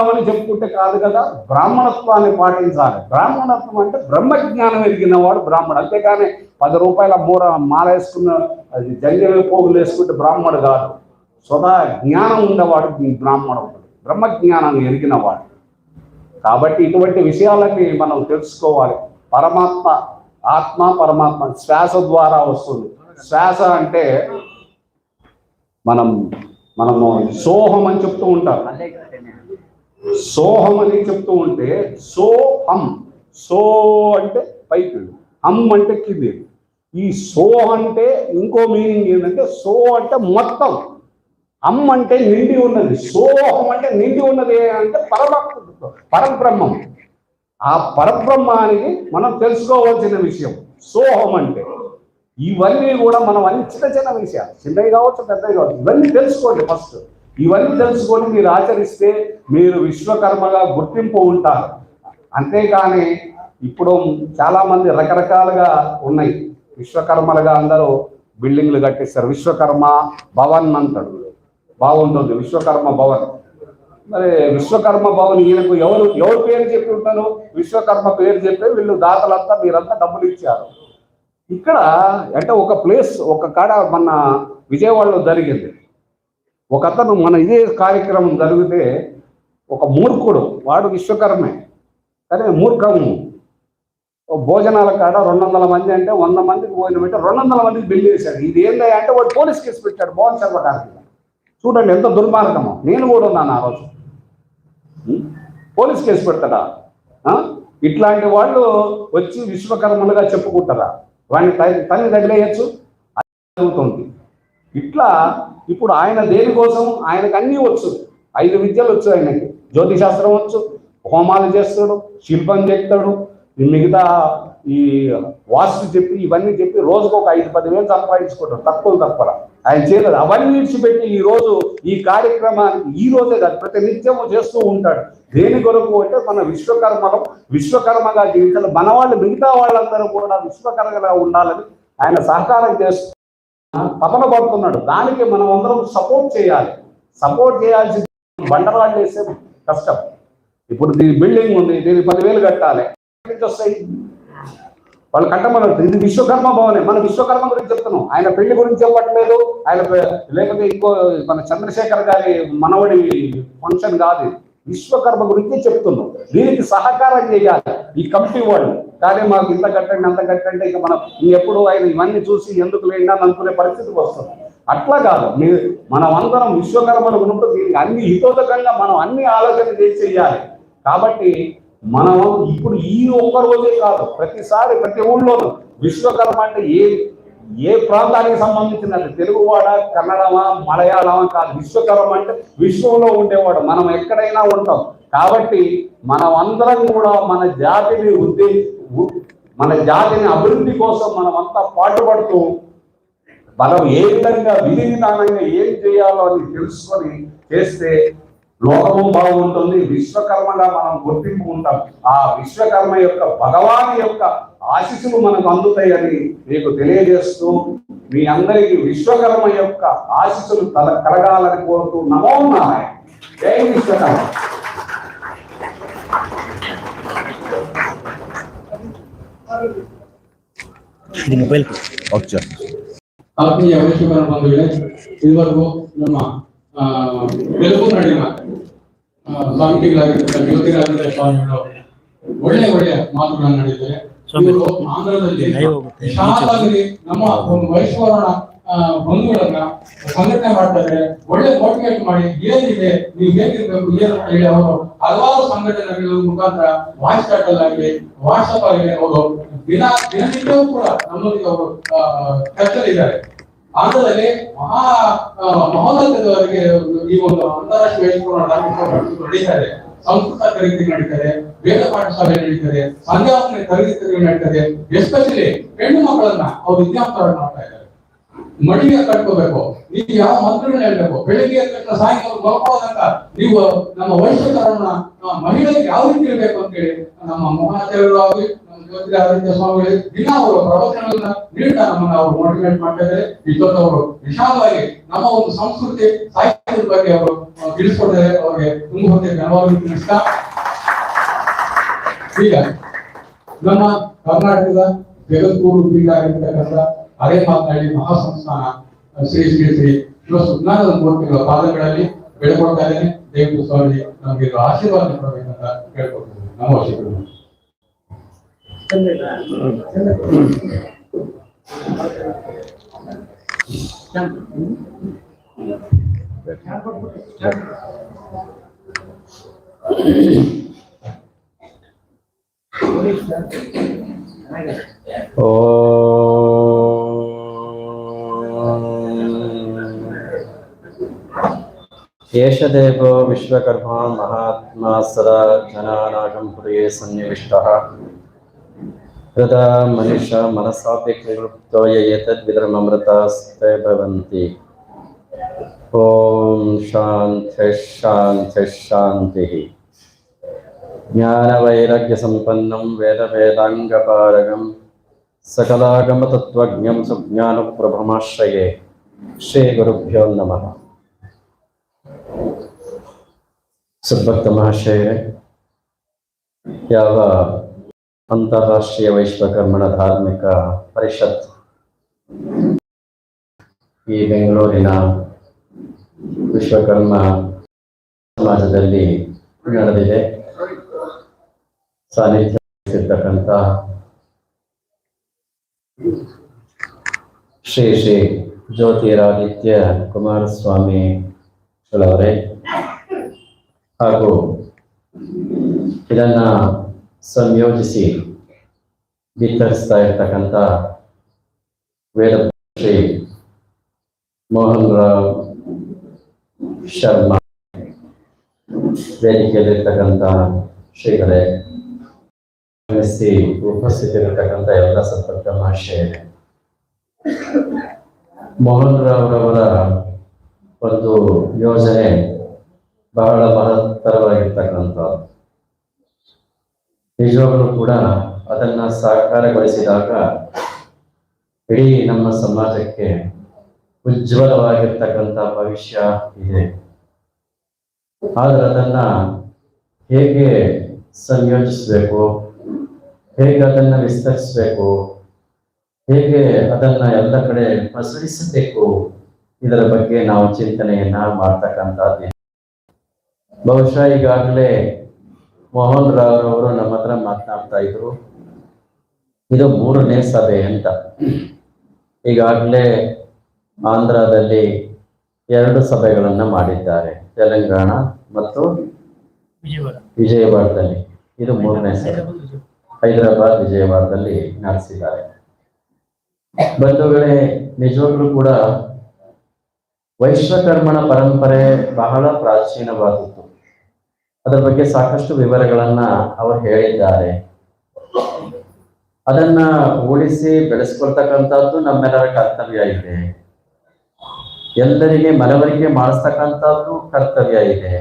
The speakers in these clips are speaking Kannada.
అని చెప్పుకుంటే కాదు కదా బ్రాహ్మణత్వాన్ని పాటించాలి. బ్రాహ్మణత్వం అంటే బ్రహ్మజ్ఞానం ఎరిగిన వాడు బ్రాహ్మణుడు అంతేకాని పది రూపాయల మూర మాల వేసుకున్న అది జంగల పోగులు వేసుకుంటే బ్రాహ్మడు కాదు. స్వదా జ్ఞానం ఉన్నవాడు ఈ బ్రాహ్మణుడు. బ్రహ్మజ్ఞానాన్ని ఎరిగిన వాడు కాబట్టి ఇటువంటి విషయాలన్నీ మనం తెలుసుకోవాలి. పరమాత్మ ఆత్మ పరమాత్మ శ్వాస ద్వారా వస్తుంది. శ్వాస అంటే మనం మనము సోహం అని చెప్తూ ఉంటాం. సోహం అని చెప్తూ ఉంటే సోహం. సో అంటే పైకి. హమ్ అంటే కింది. ఈ సో అంటే ఇంకో మీనింగ్ ఏంటంటే సో అంటే మొత్తం. అమ్ అంటే నిండి ఉన్నది. సోహం అంటే నిండి ఉన్నది అంటే పరమాత్మ పరబ్రహ్మం. ఆ పరబ్రహ్మానికి మనం తెలుసుకోవాల్సిన విషయం సోహం అంటే. ఇవన్నీ కూడా మనం అన్ని చిన్న చిన్న విషయాలు. చిన్నవి కావచ్చు పెద్దవి కావచ్చు ఇవన్నీ తెలుసుకోండి ఫస్ట్. ఇవన్నీ తెలుసుకొని మీరు ఆచరిస్తే మీరు విశ్వకర్మగా గుర్తింపు ఉంటారు. అంతేకాని ఇప్పుడు చాలామంది రకరకాలుగా ఉన్నాయి. విశ్వకర్మలుగా అందరూ బిల్డింగ్లు కట్టిస్తారు. విశ్వకర్మ భవన్ అంటాడు బాగుంటుంది. విశ్వకర్మ భవన్. మరి విశ్వకర్మ భవన్ ఈయనకు ఎవరు ఎవరు పేరు చెప్పి ఉంటారు? విశ్వకర్మ పేరు చెప్పి వీళ్ళు దాతలంతా మీరంతా డబ్బులు ఇచ్చారు. ఇక్కడ అంటే ఒక ప్లేస్ ఒక కాడ మన విజయవాడలో జరిగింది. ఒక అతను మన ఇదే కార్యక్రమం జరిగితే ఒక మూర్ఖుడు వాడు విశ్వకర్మే. కానీ మూర్ఖము. భోజనాల కాడ రెండు వందల మంది అంటే వంద మందికి భోజనం పెట్టి రెండు వందల మందికి బిల్ వేశాడు ఇది ఏంటి అంటే వాడు పోలీస్ కేసు పెట్టాడు భవన్ శర్మ చూడండి ఎంత దుర్మార్గమో. నేను కూడా ఉన్నాను ఆ రోజు. పోలీస్ కేసు పెడతాడా? ఇట్లాంటి వాళ్ళు వచ్చి విశ్వకర్మలుగా చెప్పుకుంటారా? వాడిని తల్లి తగిలేయచ్చు? తగిలేయచ్చు జరుగుతుంది. ఇట్లా ఇప్పుడు ఆయన దేనికోసం ఆయనకు అన్నీ వచ్చు. ఐదు విద్యలు వచ్చు ఆయనకి. జ్యోతిశాస్త్రం వచ్చు హోమాలు చేస్తాడు శిల్పం చెప్తాడు ఈ మిగతా ఈ వాస్తు చెప్పి ఇవన్నీ చెప్పి రోజుకు ఒక ఐదు పది వేలు సంపాదించుకుంటాడు. తక్కువ తక్కువ ఆయన చేయలేదు అవన్నీ విడిచిపెట్టి ఈ రోజు ఈ కార్యక్రమానికి ఈ రోజే కాదు ప్రతి నిత్యము చేస్తూ ఉంటాడు. దేని కొరకు అంటే మన విశ్వకర్మలో విశ్వకర్మగా జీవితాలు మన వాళ్ళు మిగతా వాళ్ళందరూ కూడా విశ్వకర్మగా ఉండాలని ఆయన సహకారం చేస్తూ తపన పడుతున్నాడు. దానికి మనం అందరం సపోర్ట్ చేయాలి. సపోర్ట్ చేయాల్సి బండరాళ్ళు వేసే కష్టం. ఇప్పుడు దీని బిల్డింగ్ ఉంది దీనికి పదివేలు కట్టాలి. నుంచి వస్తాయి? వాళ్ళు కట్టమన్నారు ఇది విశ్వకర్మ భవనే. మన విశ్వకర్మ గురించి చెప్తున్నాం. ఆయన పెళ్ళి గురించి చెప్పట్లేదు. ఆయన లేకపోతే ఇంకో మన చంద్రశేఖర్ గారి మనవడి ఫంక్షన్ కాదు విశ్వకర్మ గురించి చెప్తున్నాం. దీనికి సహకారం చేయాలి ఈ కమిటీ వాళ్ళు. కానీ మాకు ఇంత కట్టండి అంత కట్టండి ఇక మనం ఎప్పుడు ఆయన ఇవన్నీ చూసి ఎందుకు లేండి అని అనుకునే పరిస్థితి వస్తుంది. అట్లా కాదు మీరు మనం అందరం విశ్వకర్మలు ఉన్నప్పుడు దీనికి అన్ని హితోదకంగా మనం అన్ని ఆలోచన చేసి చేయాలి కాబట్టి మనం ఇప్పుడు ఈ ఒక్క రోజే కాదు ప్రతిసారి ప్రతి ఊళ్ళోనూ విశ్వకర్మ అంటే ఏ ఏ ప్రాంతానికి సంబంధించినది? తెలుగువాడ కన్నడమా మలయాళమా కాదు. విశ్వకరం అంటే విశ్వంలో ఉండేవాడు. మనం ఎక్కడైనా ఉంటాం. కాబట్టి మనం అందరం కూడా మన జాతిని ఉద్దే మన జాతిని అభివృద్ధి కోసం మనం అంతా పాటుపడుతూ మనం ఏ విధంగా విధి విధానంగా ఏం చేయాలో అని తెలుసుకొని చేస్తే లోకము బాగుంటుంది విశ్వకర్మగా మనం గుర్తింపు ఉంటాం ఆ విశ్వకర్మ యొక్క భగవాన్ యొక్క ఆశీస్సులు మనకు అందుతాయని మీకు తెలియజేస్తూ మీ అందరికీ విశ్వకర్మ యొక్క ఆశీస్సులు తల కలగాలని కోరుతూ నమో నారాయణ జై విశ్వకర్మ ಇದು ಮೊಬೈಲ್ ಓಕೆ ಆತ್ಮೀಯ ವೈಶ್ವಕರ ಬಂಧುಗಳೇ ಇದುವರೆಗೂ ನಮ್ಮ ಆ, ಬೆಳಕು ನಾಡಿನ ಆ, ಸ್ವಾಮೀಜಿಗಳಾಗಿರ್ತಕ್ಕಂಥ ಜ್ಯೋತಿರಾಜೇಂದ್ರ ಸ್ವಾಮಿಗಳು. ಒಳ್ಳೆ ಒಳ್ಳೆ ಮಾತುಗಳನ್ನು ನಡೆದಿದ್ದಾರೆ ಆಂಧ್ರದಲ್ಲಿ. ವಿಶಾಲವಾಗಿ ನಮ್ಮ ಒಂದು ವೈಶ್ವರಣ ಬಂಧುಗಳನ್ನ ಸಂಘಟನೆ ಮಾಡ್ತಾರೆ ಒಳ್ಳೆ ಮೋಟಿವೇಟ್ ಮಾಡಿ ಏನಿದೆ ನೀವು ಹೇಗಿರ್ಬೇಕು ಏನು ಹೇಳಿ ಅವರು ಹಲವಾರು ಸಂಘಟನೆಗಳ ಮುಖಾಂತರ ವಾಯ್ಸ್ ಚಾಟ್ ಆಗಲಿ ವಾಟ್ಸ್ಆಪ್ ಆಗಲಿ ಅವರು ದಿನ ದಿನನಿತ್ಯವೂ ಕೂಡ ನಮ್ಮೊಂದಿಗೆ ಅವರು ಚರ್ಚೆಲಿದ್ದಾರೆ ಆಂಧ್ರದಲ್ಲಿ ಮಹಾ ಮಹೋದಯದವರಿಗೆ ಈ ಒಂದು ಅಂತಾರಾಷ್ಟ್ರೀಯ ನಡೀತಾರೆ ಸಂಸ್ಕೃತ ಖರೀದಿ ನಡೀತಾರೆ ವೇದ ಪಾಠಶಾಲೆ ನಡೀತಾರೆ ಸಂಧ್ಯಾವಂತನೆ ತರಗತಿಗಳು ನಡೀತಾರೆ ಎಸ್ಪೆಷಲಿ ಹೆಣ್ಣು ಮಕ್ಕಳನ್ನ ಅವ್ರು ವಿದ್ಯಾರ್ಥಿ ಮಾಡ್ತಾ ಇದ್ದಾರೆ. ಮಡಿಗೆ ಕಟ್ಕೋಬೇಕು, ನೀವು ಯಾವ ಮಂತ್ರಗಳನ್ನ ಹೇಳ್ಬೇಕು, ಬೆಳಿಗ್ಗೆ ಕಟ್ಟ ಸಾಯಂಕಾಲ ಮಲ್ಕೋದಂತ ನೀವು ನಮ್ಮ ವೈಶ್ಯಕರನ್ನ ಮಹಿಳೆಗೆ ಯಾವ ರೀತಿ ಇರ್ಬೇಕು ಅಂತೇಳಿ ನಮ್ಮ ಮಹಾಚಾರ್ಯರು ಆಗಲಿ ನಮ್ಮ ಆದಿತ್ಯ ಸ್ವಾಮಿಗಳು ದಿನ ಅವರು ಪ್ರವಚನಗಳನ್ನ ನೀಡ್ತಾ ನಮ್ಮನ್ನ ಅವರು ಮೋಟಿವೇಟ್ ಮಾಡ್ತಾ ಇದ್ದಾರೆ. ಅವರು ವಿಶಾಲವಾಗಿ ನಮ್ಮ ಒಂದು ಸಂಸ್ಕೃತಿ, ಸಾಹಿತ್ಯದ ಬಗ್ಗೆ ಅವರು ತಿಳಿಸ್ಕೊಡ್ತಾರೆ ಅವರಿಗೆ ತುಂಬ ಹೊತ್ತಿಗೆ ತಿಳಿಸ್ತಾ. ಈಗ ನಮ್ಮ ಕರ್ನಾಟಕದ ಜಗದ್ಗುರು ಪೀಠ ಆಗಿರ್ತಕ್ಕಂಥ ಅರೆ ಮಾತನಾಡಿ ಮಹಾಸಂಸ್ಥಾನ ಶ್ರೀ ಶ್ರೀ ಶ್ರೀ ಶಿವ ಸುಜ್ಞಾನದ ಮೂರ್ತಿಗಳ ಪಾದಗಳಲ್ಲಿ ಬೆಳೆಕೊಡ್ತಾ ಇದ್ದೇನೆ. ದೇವರು ಸ್ವಾಮಿ ನಮಗೆ ಆಶೀರ್ವಾದ ಕೊಡಬೇಕಂತ ಕೇಳ್ಕೊಳ್ತೀನಿ ನಮಸ್ಕಾರ एष देवो विश्वकर्मा महात्मा सदा जनानागं हृदये सन्निविष्टः हृदा मनुष मनसापि कृप्तो ये एतद्विद्रममृतास्ते भवन्ति ॐ शान्तिश्शान्तिश्शान्तिः ज्ञानवैरग्यसम्पन्नं वेदवेदाङ्गपारगं सकलागमतत्त्वज्ञं सुज्ञानप्रभमाश्रये श्रीगुरुभ्यो नमः सद्भक्तमहाशये ಯಾವ ಅಂತಾರಾಷ್ಟ್ರೀಯ ವೈಶ್ವಕರ್ಮಣ ಧಾರ್ಮಿಕ ಪರಿಷತ್ ಈ ಬೆಂಗಳೂರಿನ ವಿಶ್ವಕರ್ಮ ಸಮಾಜದಲ್ಲಿ ನಡೆದಿದೆ. ಸಾನ್ನಿಧ್ಯ ವಹಿಸಿರ್ತಕ್ಕಂಥ ಶ್ರೀ ಶ್ರೀ ಜ್ಯೋತಿರಾದಿತ್ಯ ಕುಮಾರಸ್ವಾಮಿ ಅವರೇ ಹಾಗೂ ಇದನ್ನ ಸಂಯೋಜಿಸಿ. ಬಿತ್ತರಿಸ್ತಾ ಇರ್ತಕ್ಕಂಥ ವೇದ ಶ್ರೀ ಮೋಹನ್ ರಾವ್ ಶರ್ಮಾ ವೇದಿಕೆಯಲ್ಲಿರ್ತಕ್ಕಂಥ ಶ್ರೀಗಳೇ, ಗಮನಿಸಿ ಉಪಸ್ಥಿತರಿರ್ತಕ್ಕಂಥ ಎಲ್ಲ ಸಂಪರ್ಕ ಮಹಾಶಯರೇ ಮೋಹನ್ ರಾವ್ ಅವರ ಒಂದು ಯೋಜನೆ ಬಹಳ ಮಹತ್ತರವಾಗಿರ್ತಕ್ಕಂಥದ್ದು. ನಿಜವಾಗ್ಲೂ ಕೂಡ ಅದನ್ನ ಸಾಕಾರಗೊಳಿಸಿದಾಗ ಇಡೀ ನಮ್ಮ ಸಮಾಜಕ್ಕೆ ಉಜ್ವಲವಾಗಿರ್ತಕ್ಕಂಥ ಭವಿಷ್ಯ ಇದೆ. ಆದ್ರೆ ಅದನ್ನ ಹೇಗೆ ಸಂಯೋಜಿಸಬೇಕು? ಹೇಗೆ ಅದನ್ನ ವಿಸ್ತರಿಸ್ಬೇಕು? ಹೇಗೆ ಅದನ್ನ ಎಲ್ಲ ಕಡೆ ಪಸರಿಸಬೇಕು ಇದರ ಬಗ್ಗೆ ನಾವು ಚಿಂತನೆಯನ್ನ ಮಾಡ್ತಕ್ಕಂಥದ್ದು. ಬಹುಶಃ ಈಗಾಗಲೇ ಮೋಹನ್ ರಾವ್ ಅವರು ನಮ್ಮ ಹತ್ರ ಮಾತನಾಡ್ತಾ ಇದ್ರು. ಇದು ಮೂರನೇ ಸಭೆ ಅಂತ. ಈಗಾಗಲೇ ಆಂಧ್ರದಲ್ಲಿ ಎರಡು ಸಭೆಗಳನ್ನ ಮಾಡಿದ್ದಾರೆ. ತೆಲಂಗಾಣ ಮತ್ತು ವಿಜಯವಾಡದಲ್ಲಿ. ಇದು ಮೂರನೇ ಸಭೆ. ಹೈದರಾಬಾದ್ ವಿಜಯವಾಡದಲ್ಲಿ ನಡೆಸಿದ್ದಾರೆ. ಬಂಧುಗಳೇ ನಿಜವಾಗ್ಲೂ ಕೂಡ ವೈಶ್ವಕರ್ಮಣ ಪರಂಪರೆ ಬಹಳ ಪ್ರಾಚೀನವಾದದ್ದು. ಅದರ ಬಗ್ಗೆ ಸಾಕಷ್ಟು ವಿವರಗಳನ್ನ ಅವರು ಹೇಳಿದ್ದಾರೆ. ಅದನ್ನ ಉಳಿಸಿ ಬೆಳೆಸ್ಕೊಳ್ತಕ್ಕಂಥದ್ದು ನಮ್ಮೆಲ್ಲರ ಕರ್ತವ್ಯ ಇದೆ. ಎಲ್ಲರಿಗೆ ಮನವರಿಕೆ ಮಾಡಿಸ್ತಕ್ಕಂಥದ್ದು ಕರ್ತವ್ಯ ಇದೆ.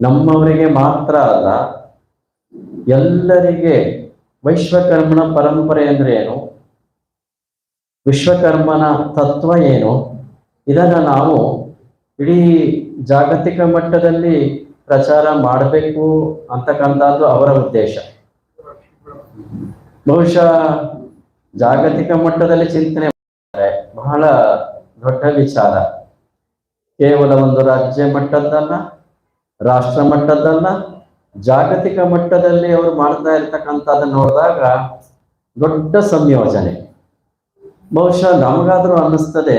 ನಮ್ಮವರಿಗೆ ಮಾತ್ರ ಅಲ್ಲ, ಎಲ್ಲರಿಗೆ ವಿಶ್ವಕರ್ಮನ ಪರಂಪರೆ ಅಂದ್ರೆ ಏನು? ವಿಶ್ವಕರ್ಮನ ತತ್ವ ಏನು? ಇದನ್ನ ನಾವು ಇಡೀ ಜಾಗತಿಕ ಮಟ್ಟದಲ್ಲಿ ಪ್ರಚಾರ ಮಾಡಬೇಕು ಅಂತಕ್ಕಂಥದ್ದು ಅವರ ಉದ್ದೇಶ. ಬಹುಶಃ ಜಾಗತಿಕ ಮಟ್ಟದಲ್ಲಿ ಚಿಂತನೆ ಮಾಡ್ತಾರೆ ಬಹಳ ದೊಡ್ಡ ವಿಚಾರ. ಕೇವಲ ಒಂದು ರಾಜ್ಯ ಮಟ್ಟದ್ದಲ್ಲ, ರಾಷ್ಟ್ರ ಮಟ್ಟದ್ದಲ್ಲ, ಜಾಗತಿಕ ಮಟ್ಟದಲ್ಲಿ ಅವರು ಮಾಡ್ತಾ ಇರ್ತಕ್ಕಂಥದ್ದನ್ನ ನೋಡಿದಾಗ ದೊಡ್ಡ ಸಂಯೋಜನೆ. ಬಹುಶಃ ನಮಗಾದ್ರೂ ಅನ್ನಿಸ್ತದೆ,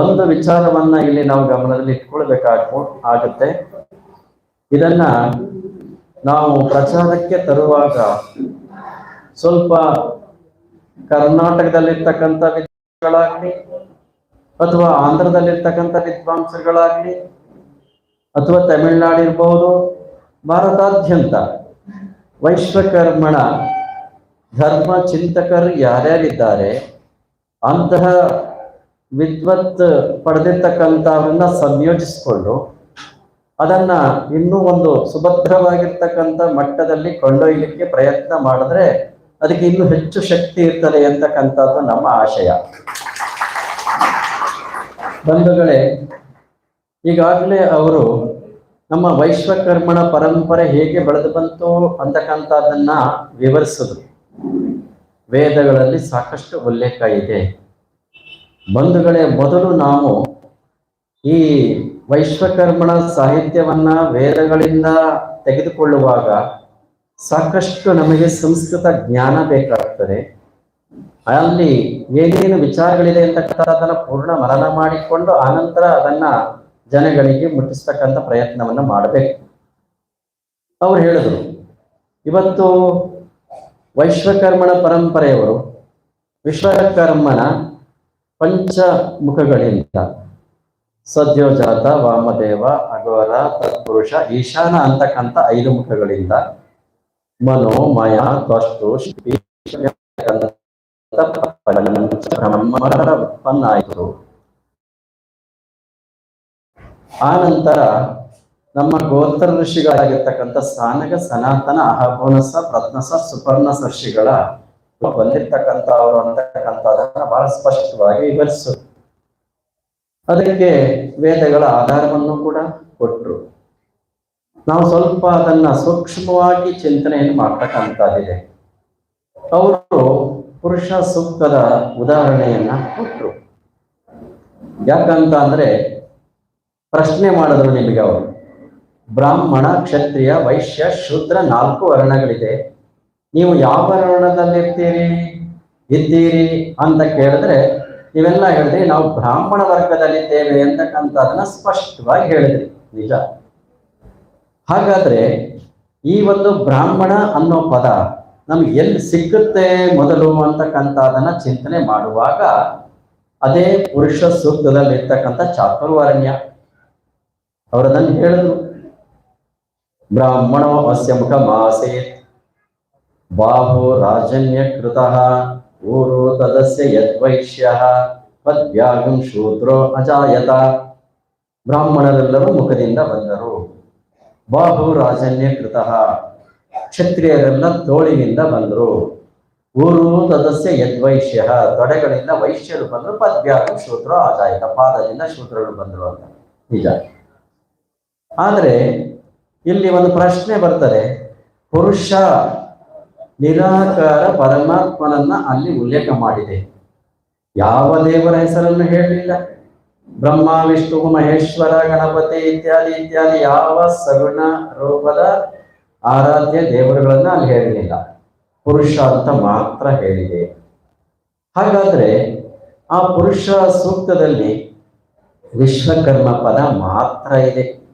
ಒಂದು ವಿಚಾರವನ್ನ ಇಲ್ಲಿ ನಾವು ಗಮನದಲ್ಲಿ ಇಟ್ಕೊಳ್ಬೇಕಾಗ ಆಗುತ್ತೆ. ಇದನ್ನ ನಾವು ಪ್ರಚಾರಕ್ಕೆ ತರುವಾಗ ಸ್ವಲ್ಪ ಕರ್ನಾಟಕದಲ್ಲಿರ್ತಕ್ಕಂಥ ವಿದ್ವಾಂಸಗಳಾಗ್ಲಿ ಅಥವಾ ಆಂಧ್ರದಲ್ಲಿರ್ತಕ್ಕಂಥ ವಿದ್ವಾಂಸಗಳಾಗ್ಲಿ ಅಥವಾ ತಮಿಳುನಾಡು ಇರಬಹುದು ಭಾರತಾದ್ಯಂತ ವೈಶ್ವಕರ್ಮಣ, ಧರ್ಮ ಚಿಂತಕರು ಯಾರ್ಯಾರಿದ್ದಾರೆ, ಅಂತಹ ವಿದ್ವತ್ ಪಡೆದಿರ್ತಕ್ಕಂಥವ್ರನ್ನ ಸಂಯೋಜಿಸಿಕೊಂಡು ಅದನ್ನ ಇನ್ನೂ ಒಂದು ಸುಭದ್ರವಾಗಿರ್ತಕ್ಕಂಥ ಮಟ್ಟದಲ್ಲಿ ಕೊಂಡೊಯ್ಯಲಿಕ್ಕೆ ಪ್ರಯತ್ನ ಮಾಡಿದ್ರೆ ಅದಕ್ಕೆ ಇನ್ನೂ ಹೆಚ್ಚು ಶಕ್ತಿ ಇರ್ತದೆ ಅಂತಕ್ಕಂಥದ್ದು ನಮ್ಮ ಆಶಯ. ಬಂಧುಗಳೇ, ಈಗಾಗಲೇ ಅವರು ನಮ್ಮ ವೈಶ್ವಕರ್ಮಣ ಪರಂಪರೆ ಹೇಗೆ ಬೆಳೆದು ಬಂತು ಅಂತಕ್ಕಂಥದ್ದನ್ನ ವಿವರಿಸಿದ್ರು. ವೇದಗಳಲ್ಲಿ ಸಾಕಷ್ಟು ಉಲ್ಲೇಖ ಇದೆ. ಬಂಧುಗಳೇ, ಮೊದಲು ನಾವು ಈ ವೈಶ್ವಕರ್ಮಣ ಸಾಹಿತ್ಯವನ್ನ ವೇದಗಳಿಂದ ತೆಗೆದುಕೊಳ್ಳುವಾಗ ಸಾಕಷ್ಟು ನಮಗೆ ಸಂಸ್ಕೃತ ಜ್ಞಾನ ಬೇಕಾಗ್ತದೆ. ಅಲ್ಲಿ ಏನೇನು ವಿಚಾರಗಳಿದೆ ಅಂತಕ್ಕಂಥದ್ದನ್ನ ಪೂರ್ಣ ಮನನ ಮಾಡಿಕೊಂಡು ಆನಂತರ ಅದನ್ನ ಜನಗಳಿಗೆ ಮುಟ್ಟಿಸ್ತಕ್ಕಂಥ ಪ್ರಯತ್ನವನ್ನ ಮಾಡಬೇಕು. ಅವ್ರು ಹೇಳಿದ್ರು, ಇವತ್ತು ವೈಶ್ವಕರ್ಮಣ ಪರಂಪರೆಯವರು ವಿಶ್ವಕರ್ಮನ ಪಂಚಮುಖಗಳಿಂದ ಸದ್ಯೋಜಾತ ವಾಮದೇವ ಅಗೋರ ತತ್ಪುರುಷ ಈಶಾನ ಅಂತಕ್ಕಂಥ ಐದು ಮುಖಗಳಿಂದ ಮನೋ ಮಯ ತ್ವಷ್ಟು ಉತ್ಪನ್ನಾಯಿತು. ಆ ನಂತರ ನಮ್ಮ ಗೋತ್ರ ಋಷಿಗಳಾಗಿರ್ತಕ್ಕಂಥ ಸ್ಥಾನಕ ಸನಾತನ ಅಹಬೋನಸ ಪ್ರತ್ನಸ ಸುಪರ್ಣ ಋಷಿಗಳ ಬಂದಿರ್ತಕ್ಕಂಥ ಅವರು ಅಂತಕ್ಕಂಥದನ್ನ ಬಹಳ ಸ್ಪಷ್ಟವಾಗಿ ವಿವರಿಸು ಅದಕ್ಕೆ ವೇದಗಳ ಆಧಾರವನ್ನು ಕೂಡ ಕೊಟ್ಟರು ನಾವು ಸ್ವಲ್ಪ ಅದನ್ನ ಸೂಕ್ಷ್ಮವಾಗಿ ಚಿಂತನೆಯನ್ನು ಮಾಡ್ತಕ್ಕಂಥದ್ದಿದೆ. ಅವರು ಪುರುಷ ಸೂಕ್ತದ ಉದಾಹರಣೆಯನ್ನ ಕೊಟ್ಟರು ಯಾಕಂತ ಅಂದ್ರೆ ಪ್ರಶ್ನೆ ಮಾಡಿದ್ರು ನಿಮಗೆ ಅವರು. ಬ್ರಾಹ್ಮಣ, ಕ್ಷತ್ರಿಯ, ವೈಶ್ಯ, ಶೂದ್ರ ನಾಲ್ಕು ವರ್ಣಗಳಿದೆ. ನೀವು ಯಾವ ವರ್ಣದಲ್ಲಿರ್ತೀರಿ? ಇದ್ದೀರಿ ಅಂತ ಕೇಳಿದ್ರೆ ನೀವೆಲ್ಲ ಹೇಳಿದ್ರಿ ನಾವು ಬ್ರಾಹ್ಮಣ ವರ್ಗದಲ್ಲಿದ್ದೇವೆ ಅಂತಕ್ಕಂಥದನ್ನ ಸ್ಪಷ್ಟವಾಗಿ ಹೇಳಿದ್ರಿ ನಿಜ. ಹಾಗಾದ್ರೆ ಈ ಒಂದು ಬ್ರಾಹ್ಮಣ ಅನ್ನೋ ಪದ ನಮ್ಗೆ ಎಲ್ಲಿ ಸಿಕ್ಕುತ್ತೆ ಮೊದಲು ಅಂತಕ್ಕಂಥದನ್ನ ಚಿಂತನೆ ಮಾಡುವಾಗ ಅದೇ ಪುರುಷ ಸೂಕ್ತದಲ್ಲಿರ್ತಕ್ಕಂಥ ಚಾತುರ್ವರ್ಣ್ಯ. ಅವರದನ್ನು ಹೇಳಿದ್ರು. ಬ್ರಾಹ್ಮಣೋ ಅಸ್ಯ ಮುಖ ಮಾಸೇತ್ ಬಾಹು ರಾಜನ್ಯ ಕೃತಃ ಊರು ತದಸ್ಯ ಯದ್ವೈಶ್ಯ ಪದ್ಯಾಗಂ ಶೂದ್ರೋ ಅಜಾಯತ ಬ್ರಾಹ್ಮಣರೆಲ್ಲರೂ ಮುಖದಿಂದ ಬಂದರು. ಬಾಹು ರಾಜನ್ಯ ಕೃತಃ ಕ್ಷತ್ರಿಯರೆಲ್ಲ ತೋಳಿನಿಂದ ಬಂದರು. ಊರು ತದಸ್ಯ ಯದ್ವೈಶ್ಯ ತೊಡೆಗಳಿಂದ ವೈಶ್ಯರು ಬಂದರು ಪದ್ಯಾಗಂ ಶೂತ್ರೋ ಅಜಾಯತ, ಪಾದದಿಂದ ಶೂದ್ರರು ಬಂದರು ಅಂತ. ನಿಜ. ಆದರೆ ಇಲ್ಲಿ ಒಂದು ಪ್ರಶ್ನೆ ಬರ್ತದೆ. ಪುರುಷ ನಿರಾಕಾರ ಪರಮಾತ್ಮನನ್ನ ಅಲ್ಲಿ ಉಲ್ಲೇಖ ಮಾಡಿದೆ. ಯಾವ ದೇವರ ಹೆಸರನ್ನು ಹೇಳಲಿಲ್ಲ? ಬ್ರಹ್ಮ ವಿಷ್ಣು ಮಹೇಶ್ವರ, ಗಣಪತಿ ಇತ್ಯಾದಿ ಇತ್ಯಾದಿ ಯಾವ ಸಗುಣ, ರೂಪದ ಆರಾಧ್ಯ ದೇವರುಗಳನ್ನ ಅಲ್ಲಿ ಹೇಳಲಿಲ್ಲ. ಪುರುಷ ಅಂತ ಮಾತ್ರ ಹೇಳಿದೆ. ಹಾಗಾದ್ರೆ ಆ ಪುರುಷ ಸೂಕ್ತದಲ್ಲಿ ವಿಶ್ವಕರ್ಮ ಪದ ಮಾತ್ರ ಇದೆ.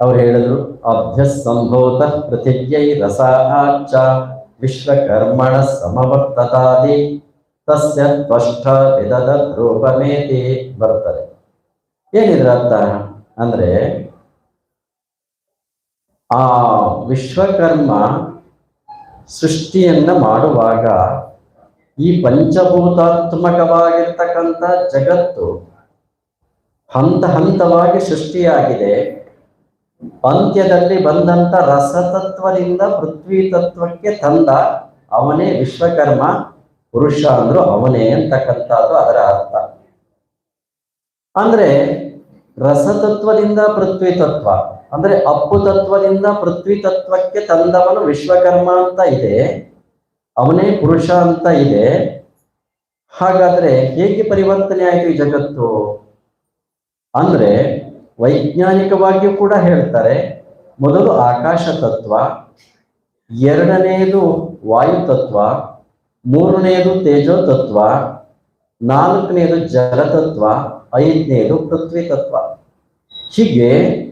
ಅವ್ರು ಹೇಳಿದ್ರು ಅಭ್ಯಸಂಭೂತ ಪ್ರತಿಜ್ಞೈ ಆಚ ವಿಶ್ವಕರ್ಮಣ ಸಮವರ್ತತಾದಿ, ತಸ್ಯ ತ್ವಷ್ಟ ವಿಧದ ರೂಪಮೇತಿ ಬರ್ತದೆ. ಏನಿದ್ರ ಅರ್ಥ ಅಂದ್ರೆ, ಆ ವಿಶ್ವಕರ್ಮ ಸೃಷ್ಟಿಯನ್ನ ಮಾಡುವಾಗ ಈ ಪಂಚಭೂತಾತ್ಮಕವಾಗಿರ್ತಕ್ಕಂಥ ಜಗತ್ತು ಹಂತ ಹಂತವಾಗಿ ಸೃಷ್ಟಿಯಾಗಿದೆ. ಅಂತ್ಯದಲ್ಲಿ ಬಂದಂತ ರಸತತ್ವದಿಂದ ಪೃಥ್ವಿ ತತ್ವಕ್ಕೆ ತಂದ ಅವನೇ ವಿಶ್ವಕರ್ಮ, ಪುರುಷ ಅಂದ್ರು ಅವನೇ ಅಂತಕ್ಕಂಥದ್ದು ಅದರ ಅರ್ಥ. ಅಂದ್ರೆ ರಸತತ್ವದಿಂದ ಪೃಥ್ವಿ ತತ್ವ, ಅಂದ್ರೆ ಅಪ್ಪು ತತ್ವದಿಂದ ಪೃಥ್ವಿ ತತ್ವಕ್ಕೆ ತಂದವನು ವಿಶ್ವಕರ್ಮ ಅಂತ ಇದೆ, ಅವನೇ ಪುರುಷ ಅಂತ ಇದೆ. ಹಾಗಾದ್ರೆ ಹೇಗೆ ಪರಿವರ್ತನೆ ಆಯಿತು ಈ ಜಗತ್ತು? ಅಂದ್ರೆ ವೈಜ್ಞಾನಿಕವಾಗಿಯೂ ಕೂಡ ಹೇಳ್ತಾರೆ, ಮೊದಲು ಆಕಾಶ ತತ್ವ ಎರಡನೆಯದು ವಾಯು ತತ್ವ ಮೂರನೆಯದು ತೇಜೋ ತತ್ವ ನಾಲ್ಕನೆಯದು ಜಲತತ್ವ ಐದನೆಯದು ಪೃಥ್ವಿ ತತ್ವ. ಹೀಗೆ